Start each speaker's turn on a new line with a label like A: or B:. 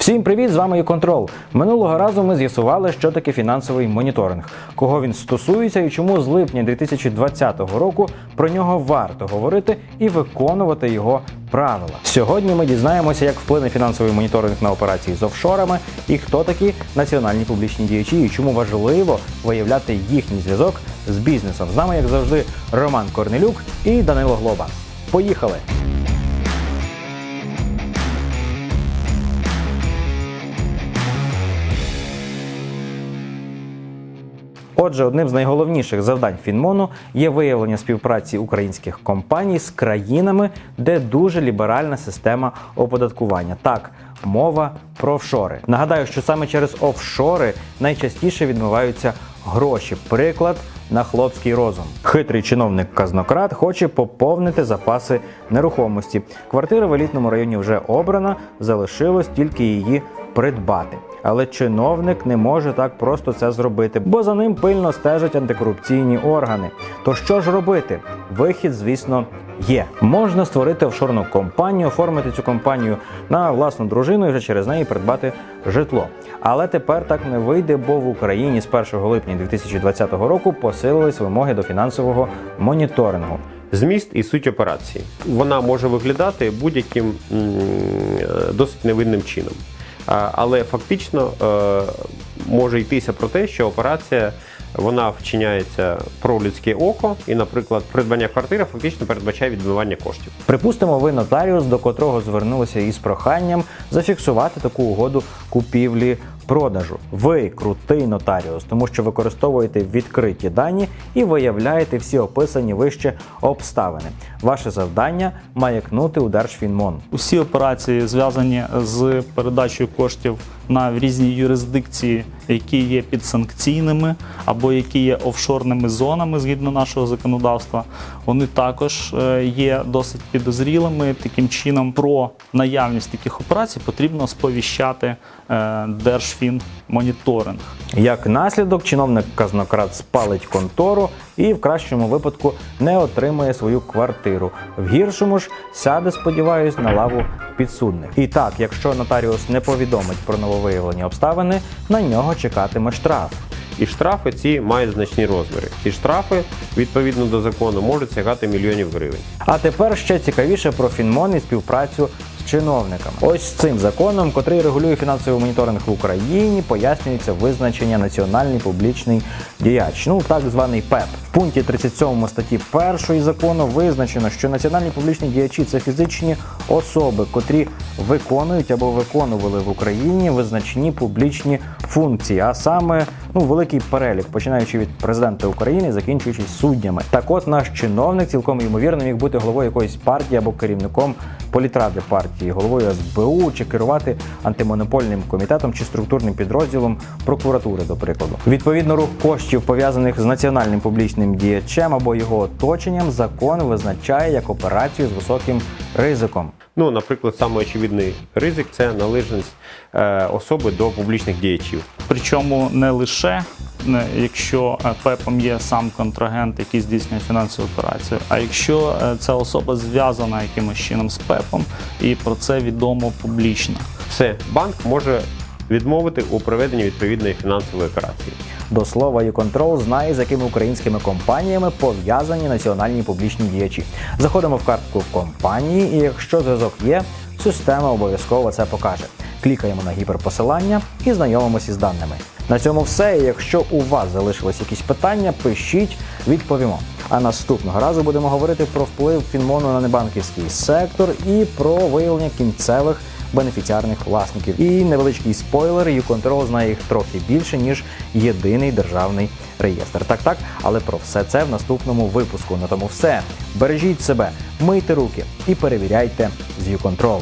A: Всім привіт! З вами Control. Минулого разу ми з'ясували, що таке фінансовий моніторинг, кого він стосується і чому з липня 2020 року про нього варто говорити і виконувати його правила. Сьогодні ми дізнаємося, як вплине фінансовий моніторинг на операції з офшорами і хто такі національні публічні діячі, і чому важливо виявляти їхній зв'язок з бізнесом. З нами, як завжди, Роман Корнелюк і Данило Глоба. Поїхали! Отже, одним з найголовніших завдань Фінмону є виявлення співпраці українських компаній з країнами, де дуже ліберальна система оподаткування. Так, мова про офшори. Нагадаю, що саме через офшори найчастіше відмиваються гроші. Приклад на хлопський розум. Хитрий чиновник казнократ хоче поповнити запаси нерухомості. Квартира в елітному районі вже обрана, залишилось тільки її придбати. Але чиновник не може так просто це зробити, бо за ним пильно стежать антикорупційні органи. То що ж робити? Вихід, звісно, є. Можна створити офшорну компанію, оформити цю компанію на власну дружину і вже через неї придбати житло. Але тепер так не вийде, бо в Україні з 1 липня 2020 року посилились вимоги до фінансового моніторингу.
B: Зміст і суть операції. Вона може виглядати будь-яким е, досить невинним чином. Але фактично е, може йтися про те, що операція вона вчиняється про людське око, і, наприклад, придбання квартири фактично передбачає відмивання коштів.
A: Припустимо, ви нотаріус, до котрого звернулися із проханням зафіксувати таку угоду купівлі. Продажу ви крутий нотаріус, тому що використовуєте відкриті дані і виявляєте всі описані вище обставини. Ваше завдання маякнути у Держфінмон.
C: Усі операції зв'язані з передачею коштів на різні юрисдикції, які є підсанкційними або які є офшорними зонами згідно нашого законодавства, вони також е, є досить підозрілими. Таким чином, про наявність таких операцій потрібно сповіщати е, Держфінмоніторинг.
A: Як наслідок, чиновник казнократ спалить контору і в кращому випадку не отримує свою квартиру. В гіршому ж сяде, сподіваюсь, на лаву підсудних. І так, якщо нотаріус не повідомить про нововиявлені обставини, на нього чекатиме штраф.
B: І штрафи ці мають значні розміри. Ці штрафи, відповідно до закону, можуть сягати мільйонів гривень.
A: А тепер ще цікавіше про Фінмон і співпрацю чиновниками. Ось цим законом, котрий регулює фінансовий моніторинг в Україні, пояснюється визначення національний публічний діяч, ну так званий ПЕП. В пункті 37 статті 1 закону визначено, що національні публічні діячі це фізичні особи, котрі виконують або виконували в Україні визначні публічні функції, а саме ну великий перелік, починаючи від президента України, закінчуючи суддями. Так, от наш чиновник цілком ймовірно міг бути головою якоїсь партії або керівником політради партії, головою СБУ чи керувати антимонопольним комітетом чи структурним підрозділом прокуратури, до прикладу. Відповідно, рух коштів пов'язаних з національним публічним діячем або його оточенням, закон визначає як операцію з високим ризиком.
B: Ну, наприклад, самий очевидний ризик це належність е, особи до публічних діячів.
C: Причому не лише якщо е, ПЕПом є сам контрагент, який здійснює фінансову операцію, а якщо е, ця особа зв'язана якимось чином з ПЕПом, і про це відомо публічно.
B: Все, банк може відмовити у проведенні відповідної фінансової операції.
A: До слова, YouControl знає, з якими українськими компаніями пов'язані національні публічні діячі. Заходимо в картку компанії, і якщо зв'язок є, система обов'язково це покаже. Клікаємо на гіперпосилання і знайомимося з даними. На цьому все. Якщо у вас залишились якісь питання, пишіть, відповімо. А наступного разу будемо говорити про вплив Фінмону на небанківський сектор і про виявлення кінцевих бенефіціарних власників. І невеличкий спойлер, YouControl знає їх трохи більше, ніж єдиний державний реєстр. Так, так, але про все це в наступному випуску. На тому все. Бережіть себе, мийте руки і перевіряйте з YouControl.